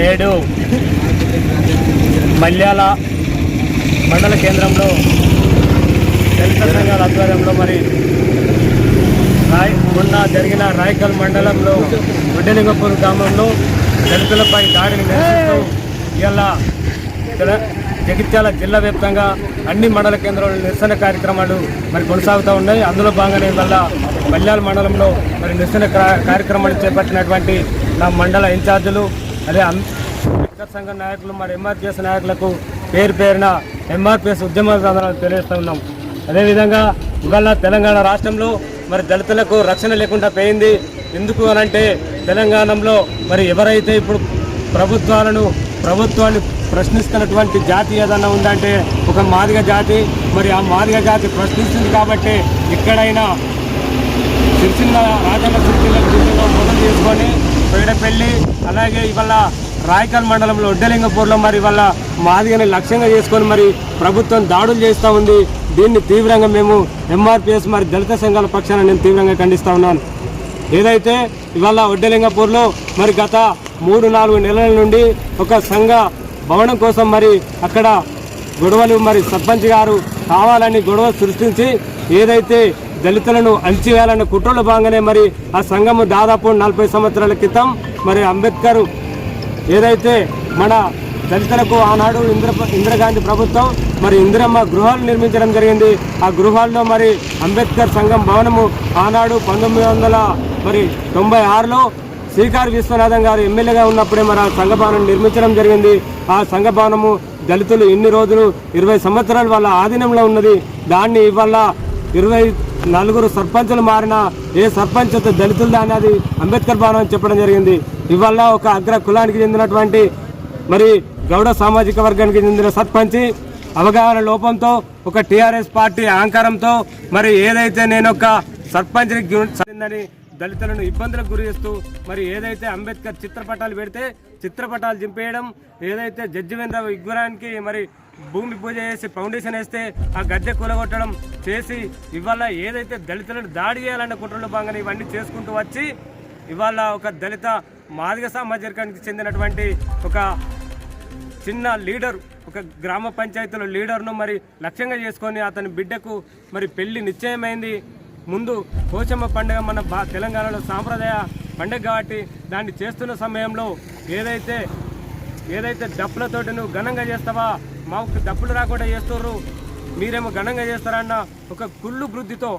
నేడు మల్యాల మండల కేంద్రంలో దళిత సంఘాల ఆధ్వర్యంలో మరి రాయ్ మొన్న జరిగిన రాయకల్ మండలంలో గుడ్డలింగపూర్ గ్రామంలో దళితులపై దాడిని నిరసిస్తూ ఇవాళ జగిత్యాల జిల్లా వ్యాప్తంగా అన్ని మండల కేంద్రాల్లో నిరసన కార్యక్రమాలు మరి కొనసాగుతూ ఉన్నాయి. అందులో భాగంగానే వల్ల మల్యాల మండలంలో మరి నిరసన కార్యక్రమాలు చేపట్టినటువంటి నా మండల ఇన్ఛార్జీలు అదే అం- సంఘం నాయకులు మరి ఎంఆర్పిఎస్ నాయకులకు పేరు పేరున ఎంఆర్పిఎస్ ఉద్యమ తెలియజేస్తూ ఉన్నాం. అదేవిధంగా ఇవాళ తెలంగాణ రాష్ట్రంలో మరి దళితులకు రక్షణ లేకుండా పోయింది. ఎందుకు అనంటే తెలంగాణలో మరి ఎవరైతే ఇప్పుడు ప్రభుత్వాలను ప్రభుత్వాన్ని ప్రశ్నిస్తున్నటువంటి జాతి ఏదన్నా ఉందంటే ఒక మాదిగ జాతి మరి ఆ మాదిగ జాతి ప్రశ్నిస్తుంది కాబట్టి ఎక్కడైనా సిరిసిల్ల రాజన్న సిరిసిల్ల జిల్లాలో మొదలు తీసుకొని వేడపల్లి అలాగే ఇవాళ రాయకల్ మండలంలో ఒడ్డలింగపూర్లో మరి ఇవాళ మాదిగని లక్ష్యంగా చేసుకొని మరి ప్రభుత్వం దాడులు చేస్తూ ఉంది. దీన్ని తీవ్రంగా మేము ఎంఆర్పిఎస్ మరి దళిత సంఘాల పక్షాన నేను తీవ్రంగా ఖండిస్తూ ఉన్నాను. ఏదైతే ఇవాళ ఒడ్డలింగపూర్లో మరి గత మూడు నాలుగు నెలల నుండి ఒక సంఘ భవనం కోసం మరి అక్కడ గొడవలు మరి సర్పంచ్ గారు కావాలని గొడవ సృష్టించి ఏదైతే దళితులను అణచివేయాలన్న కుట్రలో భాగంగానే మరి ఆ సంఘము దాదాపు నలభై సంవత్సరాల క్రితం మరి అంబేద్కర్ ఏదైతే మన దళితులకు ఆనాడు ఇంద్ర ఇందిరాగాంధీ ప్రభుత్వం మరి ఇందిరమ్మ గృహాలు నిర్మించడం జరిగింది ఆ గృహాల్లో మరి అంబేద్కర్ సంఘం భవనము ఆనాడు పంతొమ్మిది వందల మరి తొంభై ఆరులో శ్రీకార్ విశ్వనాథం గారు ఎమ్మెల్యేగా ఉన్నప్పుడే మరి ఆ సంఘ భవనం నిర్మించడం జరిగింది. ఆ సంఘ భవనము దళితులు ఇన్ని రోజులు ఇరవై సంవత్సరాలు వాళ్ళ ఆధీనంలో ఉన్నది. దాన్ని ఇవాళ ఇరవై నలుగురు సర్పంచులు మారిన ఏ సర్పంచ్ దళితులదా దళితులు అనేది అంబేద్కర్ భవనం చెప్పడం జరిగింది. ఇవల్ల ఒక అగ్ర కులానికి చెందినటువంటి మరి గౌడ సామాజిక వర్గానికి చెందిన సర్పంచి అవగాహన లోపంతో ఒక టీఆర్ఎస్ పార్టీ అహంకారంతో మరి ఏదైతే నేను ఒక సర్పంచ్ని దళితులను ఇబ్బందులకు గురి చేస్తూ మరి ఏదైతే అంబేద్కర్ చిత్రపటాలు పెడితే చిత్రపటాలు చింపేయడం ఏదైతే జడ్జిమెంట్ విగ్రహానికి మరి భూమి పూజ చేసి ఫౌండేషన్ వేస్తే ఆ గద్దె కూలగొట్టడం చేసి ఇవాళ ఏదైతే దళితులను దాడి చేయాలన్న కుట్రలు భాగంగా ఇవన్నీ చేసుకుంటూ వచ్చి ఇవాళ ఒక దళిత మాదిగ సామాజికానికి చెందినటువంటి ఒక చిన్న లీడర్ ఒక గ్రామ పంచాయతీలో లీడర్ను మరి లక్ష్యంగా చేసుకొని అతని బిడ్డకు మరి పెళ్ళి నిశ్చయమైంది. ముందు పోచమ్మ పండుగ మన బా తెలంగాణలో సాంప్రదాయ పండుగ కాబట్టి దాన్ని చేస్తున్న సమయంలో ఏదైతే ఏదైతే డప్పులతోటి నువ్వు ఘనంగా చేస్తావా మాకు డబ్బులు రాకుండా చేస్తారు మీరేమో ఘనంగా చేస్తారన్న ఒక కుళ్ళు బృద్ధితో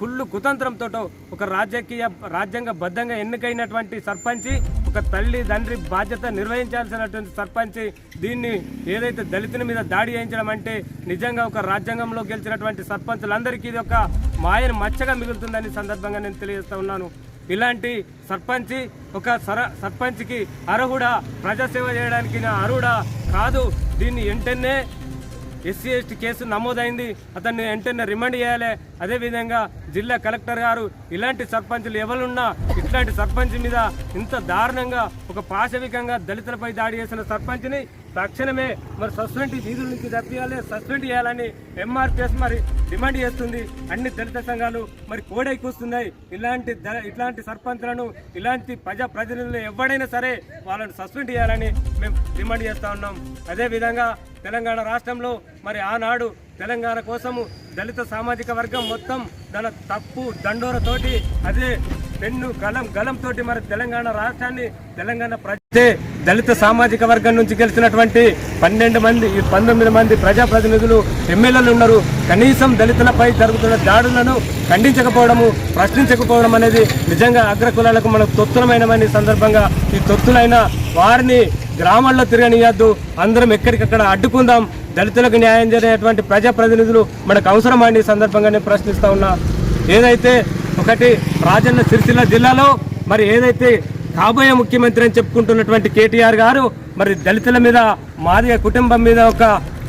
కుళ్ళు కుతంత్రంతో ఒక రాజకీయ రాజ్యాంగ బద్ధంగా ఎన్నికైనటువంటి సర్పంచి ఒక తల్లి తండ్రి బాధ్యత నిర్వహించాల్సినటువంటి సర్పంచి దీన్ని ఏదైతే దళితుల మీద దాడి చేయించడం అంటే నిజంగా ఒక రాజ్యాంగంలో గెలిచినటువంటి సర్పంచులందరికీ ఇది ఒక మాయను మచ్చగా మిగులుతుందని సందర్భంగా నేను తెలియజేస్తా ఉన్నాను. ఇలాంటి సర్పంచి ఒక సర సర్పంచ్కి అర్హుడా ప్రజాసేవ చేయడానికి నా అర్హుడా కాదు. దీన్ని వెంటనే ఎస్సీ ఎస్టీ కేసు నమోదైంది. అతన్ని వెంటనే రిమాండ్ చేయాలి. అదేవిధంగా జిల్లా కలెక్టర్ గారు ఇలాంటి సర్పంచులు ఎవరున్నా ఇట్లాంటి సర్పంచ్ మీద ఇంత దారుణంగా ఒక పాశవికంగా దళితులపై దాడి చేసిన సర్పంచ్ని తక్షణమే మరి సస్పెండ్ వీధుల నుంచి తప్పియాలి సస్పెండ్ చేయాలని ఎంఆర్పిఎస్ మరి డిమాండ్ చేస్తుంది. అన్ని దళిత సంఘాలు మరి కోడై కూస్తున్నాయి. ఇలాంటి ద- ఇట్లాంటి సర్పంచ్లను ఇలాంటి ప్రజా ప్రతినిధులు ఎవడైనా సరే వాళ్ళని సస్పెండ్ చేయాలని మేము డిమాండ్ చేస్తూ ఉన్నాం. అదేవిధంగా తెలంగాణ రాష్ట్రంలో మరి ఆనాడు తెలంగాణ కోసము దళిత సామాజిక వర్గం మొత్తం తన తప్పు దండోరతోటి అదే పెన్ను గలం గలంతోటి మరి తెలంగాణ రాష్ట్రాన్ని తెలంగాణ ప్రజే దళిత సామాజిక వర్గం నుంచి గెలిచినటువంటి పన్నెండు మంది పంతొమ్మిది మంది ప్రజాప్రతినిధులు ఎమ్మెల్యేలు ఉన్నారు. కనీసం దళితులపై జరుగుతున్న దాడులను ఖండించకపోవడము ప్రశ్నించకపోవడం అనేది నిజంగా అగ్రకులాలకు మనకు తొత్తులమైనమని సందర్భంగా ఈ తొత్తులైన వారిని గ్రామాల్లో తిరగనియద్దు. అందరం ఎక్కడికక్కడ అడ్డుకుందాం. దళితులకు న్యాయం జరిగేటువంటి ప్రజాప్రతినిధులు మనకు అవసరమని సందర్భంగానే ప్రశ్నిస్తూ ప్రశ్నిస్తా ఉన్నా. ఏదైతే ఒకటి రాజన్న సిరిసిల్ల జిల్లాలో మరి ఏదైతే కాబోయే ముఖ్యమంత్రి అని చెప్పుకుంటున్నటువంటి కేటీఆర్ గారు మరి దళితుల మీద మాదిగ కుటుంబం మీద ఒక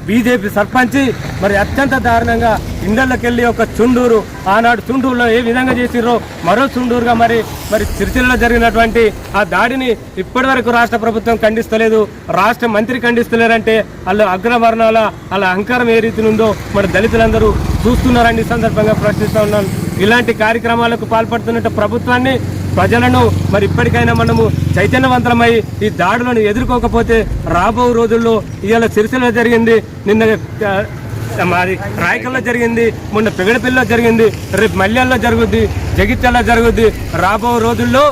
బీజేపీ సర్పంచి మరి అత్యంత దారుణంగా ఇండళ్ళకి ఒక చుండూరు ఆనాడు చుండూరులో ఏ విధంగా చేసిర్రో మరో చుండూరుగా మరి మరి చిరుచిల్లో జరిగినటువంటి ఆ దాడిని ఇప్పటివరకు రాష్ట్ర ప్రభుత్వం ఖండిస్తలేదు. రాష్ట్ర మంత్రి ఖండిస్తలేరంటే వాళ్ళ అగ్రవర్ణాల వాళ్ళ అహంకారం ఏ రీతి ఉందో మరి దళితులందరూ చూస్తున్నారని ఈ సందర్భంగా ప్రశ్నిస్తూ ఉన్నాను. ఇలాంటి కార్యక్రమాలకు పాల్పడుతున్న ప్రభుత్వాన్ని ప్రజలను మరి ఇప్పటికైనా మనము చైతన్యవంతమై ఈ దాడులను ఎదుర్కోకపోతే రాబో రోజుల్లో ఇవాళ సిరిసిలో జరిగింది నిన్న మరి మాది రాయకల్లో జరిగింది మొన్న పెగడపల్లిలో జరిగింది రేపు మల్యాల్లో జరుగుద్ది జగిత్యాల జరుగుద్ది. రాబో రోజుల్లో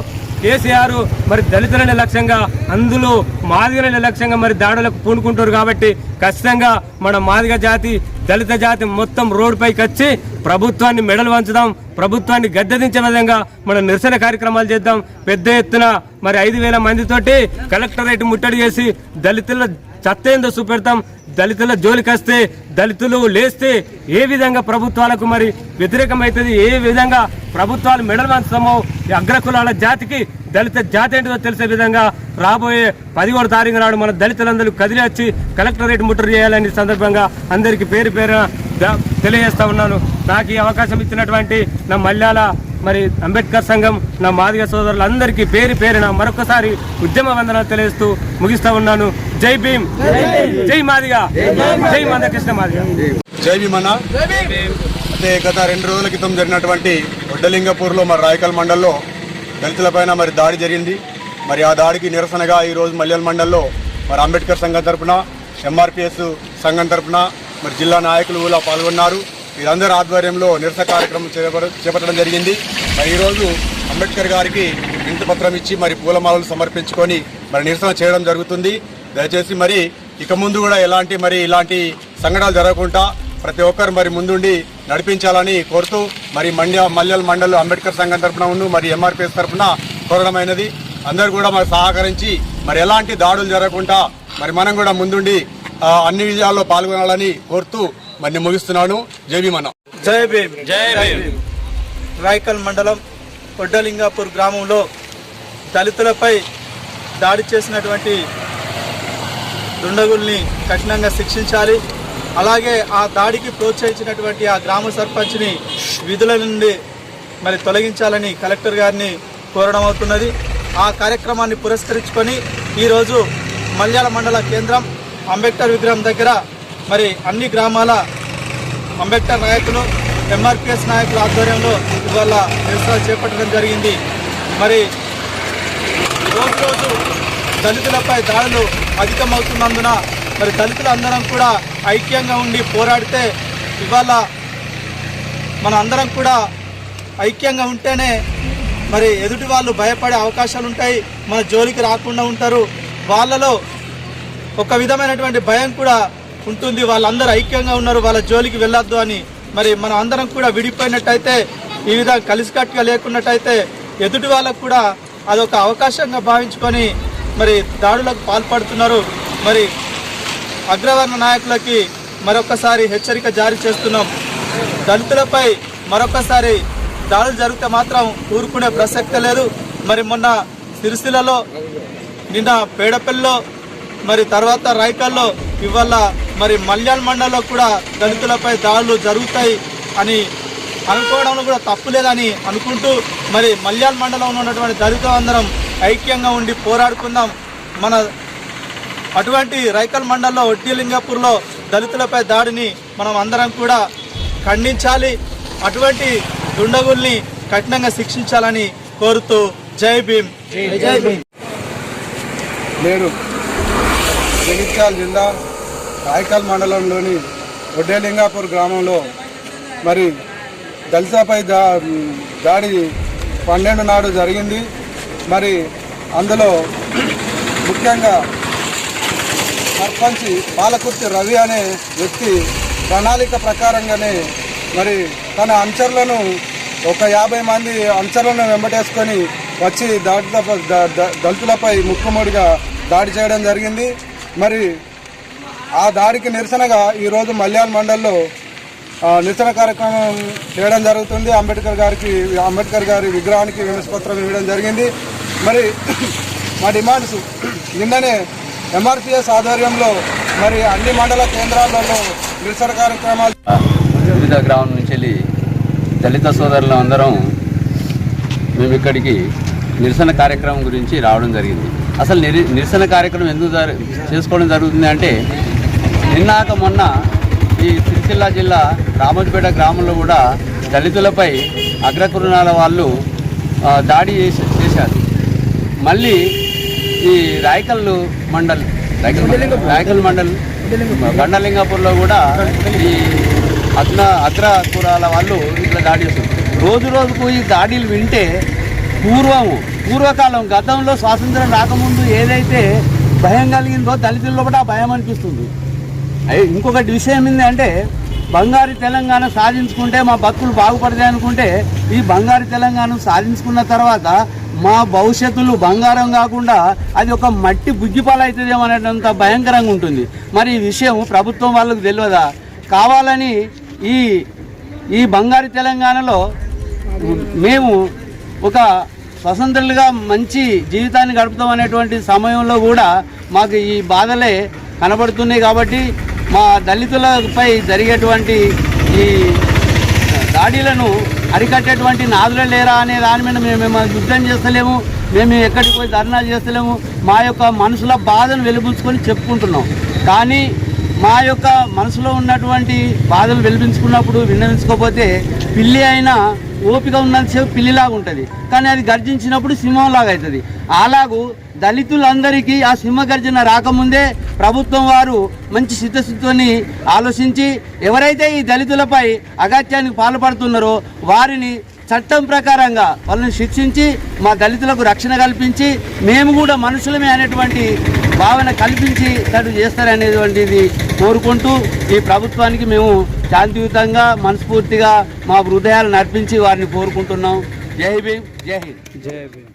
కేసీఆర్ మరి దళితులనే లక్ష్యంగా అందులో మాదిగలనే లక్ష్యంగా మరి దాడులకు పూనుకుంటారు కాబట్టి ఖచ్చితంగా మన మాదిగ జాతి దళిత జాతి మొత్తం రోడ్డుపైకి వచ్చి ప్రభుత్వాన్ని మెడలు వంచుదాం ప్రభుత్వాన్ని గద్దెదించే విధంగా మనం నిరసన కార్యక్రమాలు చేద్దాం. పెద్ద ఎత్తున మరి ఐదు వేల మందితోటి కలెక్టరేట్ ముట్టడి చేసి దళితుల చత్తేందో చూపెడతాం దళితుల జోలికొస్తే దళితులు లేస్తే ఏ విధంగా ప్రభుత్వాలకు మరి వ్యతిరేకమవుతుంది ఏ విధంగా ప్రభుత్వాలు మెడల్ అగ్రకులాల జాతికి దళిత జాతి ఏంటిదో తెలిసే విధంగా రాబోయే పదిహేడు తారీఖు నాడు మన దళితులందరూ కదిలి వచ్చి కలెక్టరేట్ ముట్టరు చేయాలని సందర్భంగా అందరికీ పేరు పేరు తెలియజేస్తా ఉన్నాను. నాకు ఈ అవకాశం ఇచ్చినటువంటి నా మల్యాల మరి అంబేద్కర్ సంఘం నా మాదిగ సోదరులందరికీ పేరు పేరున మరొకసారి ఉద్యమ వందనాలు తెలియజేస్తూ ముగిస్తా ఉన్నాను. జై భీమ్. జై మాదిగ. జై మాదిగ కృష్ణ మాదిగ. జై భీమన్న అయితే గత రెండు రోజుల క్రితం జరిగినటువంటి వడ్డలింగపూర్లో మరి రాయకల్ మండల్లో దళితులపైన మరి దాడి జరిగింది. మరి ఆ దాడికి నిరసనగా ఈరోజు మల్యాల మండల్లో మరి అంబేద్కర్ సంఘం తరఫున ఎంఆర్పిఎస్ సంఘం తరఫున మరి జిల్లా నాయకులు కూడా పాల్గొన్నారు. వీరందరి ఆధ్వర్యంలో నిరసన కార్యక్రమం చేప- చేపట్టడం జరిగింది. మరి ఈరోజు అంబేద్కర్ గారికి ఇంటి పత్రం ఇచ్చి మరి పూలమాలలు సమర్పించుకొని మరి నిరసన చేయడం జరుగుతుంది. దయచేసి మరి ఇక ముందు కూడా ఎలాంటి మరి ఇలాంటి సంఘటనలు జరగకుండా ప్రతి ఒక్కరు మరి ముందుండి నడిపించాలని కోరుతూ మరి మండ్య మల్లెల మండలి అంబేద్కర్ సంఘం తరపున ఉన్న మరి ఎంఆర్పిఎస్ తరఫున కోరడమైనది. అందరూ కూడా మరి సహకరించి మరి ఎలాంటి దాడులు జరగకుండా మరి మనం కూడా ముందుండి అన్ని విజయాల్లో పాల్గొనాలని కోరుతూ మరి నేను ముగిస్తున్నాను జేబీ జై భీమ్. జై భీమ్. రాయకల్ మండలం ఒడ్డలింగాపూర్ గ్రామంలో దళితులపై దాడి చేసినటువంటి దుండగుల్ని కఠినంగా శిక్షించాలి. అలాగే ఆ దాడికి ప్రోత్సహించినటువంటి ఆ గ్రామ సర్పంచ్ని విధుల నుండి మరి తొలగించాలని కలెక్టర్ గారిని కోరడం అవుతున్నది. ఆ కార్యక్రమాన్ని పురస్కరించుకొని ఈరోజు మల్యాల మండల కేంద్రం అంబేద్కర్ విగ్రహం దగ్గర మరి అన్ని గ్రామాల అంబేద్కర్ నాయకులు ఎంఆర్పిఎస్ నాయకుల ఆధ్వర్యంలో ఇవాళ నిరసన చేపట్టడం జరిగింది. మరి రోజు రోజు దళితులపై దాడులు అధికమవుతున్నందున మరి దళితులందరం కూడా ఐక్యంగా ఉండి పోరాడితే ఇవాళ మన అందరం కూడా ఐక్యంగా ఉంటేనే మరి ఎదుటి వాళ్ళు భయపడే అవకాశాలు ఉంటాయి మన జోలికి రాకుండా ఉంటారు. వాళ్ళలో ఒక విధమైనటువంటి భయం కూడా ఉంటుంది. వాళ్ళందరూ ఐక్యంగా ఉన్నారు. వాళ్ళ జోలికి వెళ్ళొద్దు అని మరి మనం అందరం కూడా విడిపోయినట్టయితే ఈ విధంగా కలిసికట్టుగా లేకున్నట్టయితే ఎదుటి వాళ్ళకు కూడా అదొక అవకాశంగా భావించుకొని మరి దాడులకు పాల్పడుతున్నారు. మరి అగ్రవర్ణ నాయకులకి మరొకసారి హెచ్చరిక జారీ చేస్తున్నాం. దళితులపై మరొకసారి దాడులు జరిగితే మాత్రం ఊరుకునే ప్రసక్తే లేదు. మరి మొన్న సిరిసిల్లలో నిన్న పేడపల్లిలో మరి తర్వాత రాయకల్లో ఇవాళ మరి మల్యాల్ మండలంలో కూడా దళితులపై దాడులు జరుగుతాయి అని అనుకోవడంలో కూడా తప్పు లేదని అనుకుంటూ మరి మల్యాల్ మండలంలో ఉన్నటువంటి దళితులందరం ఐక్యంగా ఉండి పోరాడుకుందాం. మన అటువంటి రైకల్ మండలంలో ఒడ్డిలింగపూర్లో దళితులపై దాడిని మనం అందరం కూడా ఖండించాలి. అటువంటి దుండగుల్ని కఠినంగా శిక్షించాలని కోరుతూ జై భీమ్. జై భీమ్. నేను జగిత్యాల జిల్లా రాయకల్ మండలంలోని ఒడ్డేలింగాపూర్ గ్రామంలో మరి దళితపై దా దాడి పన్నెండు నాడు జరిగింది. మరి అందులో ముఖ్యంగా సర్పంచ్ పాలకుర్తి రవి అనే వ్యక్తి ప్రణాళిక ప్రకారంగానే మరి తన అంచర్లను ఒక యాభై మంది అంచర్లను వెంబటేసుకొని వచ్చి దాడులపై దళితులపై ముక్కుముడిగా దాడి చేయడం జరిగింది. మరి ఆ దాడికి నిరసనగా ఈరోజు మల్యాల మండల్లో నిరసన కార్యక్రమం చేయడం జరుగుతుంది. అంబేద్కర్ గారికి అంబేద్కర్ గారి విగ్రహానికి వినసపత్రం ఇవ్వడం జరిగింది. మరి మా డిమాండ్స్ నిన్ననే ఎంఆర్పిఎస్ ఆధ్వర్యంలో మరి అన్ని మండల కేంద్రాలలో నిరసన కార్యక్రమాలు వివిధ గ్రామం నుంచి వెళ్ళి దళిత సోదరులు అందరం మేము ఇక్కడికి నిరసన కార్యక్రమం గురించి రావడం జరిగింది. అసలు నిరి నిరసన కార్యక్రమం ఎందుకు జరు చేసుకోవడం జరుగుతుంది అంటే నిన్నాక మొన్న ఈ సిరిసిల్ల జిల్లా రామోజీపేట గ్రామంలో కూడా దళితులపై అగ్రకురుణాల వాళ్ళు దాడి చేసి చేశారు. మళ్ళీ ఈ రాయకల్లు మండల్ రాయకల్ మండల్- రాయకల్ మండల్ బండలింగాపూర్లో కూడా ఈ అగ్న అగ్ర కులాల వాళ్ళు ఇట్లా దాడి చేస్తారు రోజు రోజుకు ఈ దాడిలు వింటే పూర్వము పూర్వకాలం గతంలో స్వాతంత్రం రాకముందు ఏదైతే భయం కలిగిందో దళితుల్లో కూడా ఆ భయం అనిపిస్తుంది. అయ్యి ఇంకొకటి విషయం ఏంటంటే బంగారు తెలంగాణ సాధించుకుంటే మా భక్తులు బాగుపడతాయి అనుకుంటే ఈ బంగారు తెలంగాణ సాధించుకున్న తర్వాత మా భవిష్యత్తులు బంగారం కాకుండా అది ఒక మట్టి బుగ్గిపాలు అవుతుందేమో అనేటంత భయంకరంగా ఉంటుంది. మరి ఈ విషయం ప్రభుత్వం వాళ్ళకు తెలియదా? కావాలని ఈ ఈ బంగారు తెలంగాణలో మేము ఒక స్వతంత్రులుగా మంచి జీవితాన్ని గడుపుతాం అనేటువంటి సమయంలో కూడా మాకు ఈ బాధలే కనబడుతున్నాయి కాబట్టి మా దళితులపై జరిగేటువంటి ఈ దాడిలను అరికట్టేటువంటి నాదులు లేరా అనే దాని మీద మేము మిమ్మల్ని యుద్ధం చేస్తలేము. మేము ఎక్కడికి పోయి ధర్నా చేస్తలేము. మా యొక్క మనసుల బాధను వెలిపించుకొని చెప్పుకుంటున్నాం. కానీ మా యొక్క మనసులో ఉన్నటువంటి బాధలు వెలిపించుకున్నప్పుడు విన్నవించుకోకపోతే పిల్లి అయినా ఓపిక ఉన్నంతసేపు పిల్లిలాగా ఉంటుంది. కానీ అది గర్జించినప్పుడు సింహంలాగా అవుతుంది అలాగూ దళితులందరికీ ఆ సింహ గర్జన రాకముందే ప్రభుత్వం వారు మంచి చిత్తశుద్ధిని ఆలోచించి ఎవరైతే ఈ దళితులపై అగత్యానికి పాల్పడుతున్నారో వారిని చట్టం ప్రకారంగా వాళ్ళని శిక్షించి మా దళితులకు రక్షణ కల్పించి మేము కూడా మనుషులమే అనేటువంటి భావన కల్పించి తను చేస్తారనేటువంటిది కోరుకుంటూ ఈ ప్రభుత్వానికి మేము శాంతియుతంగా మనస్ఫూర్తిగా మా హృదయాలను అర్పించి వారిని కోరుకుంటున్నాం. జై భీమ్ జై హింద్. జై భీమ్.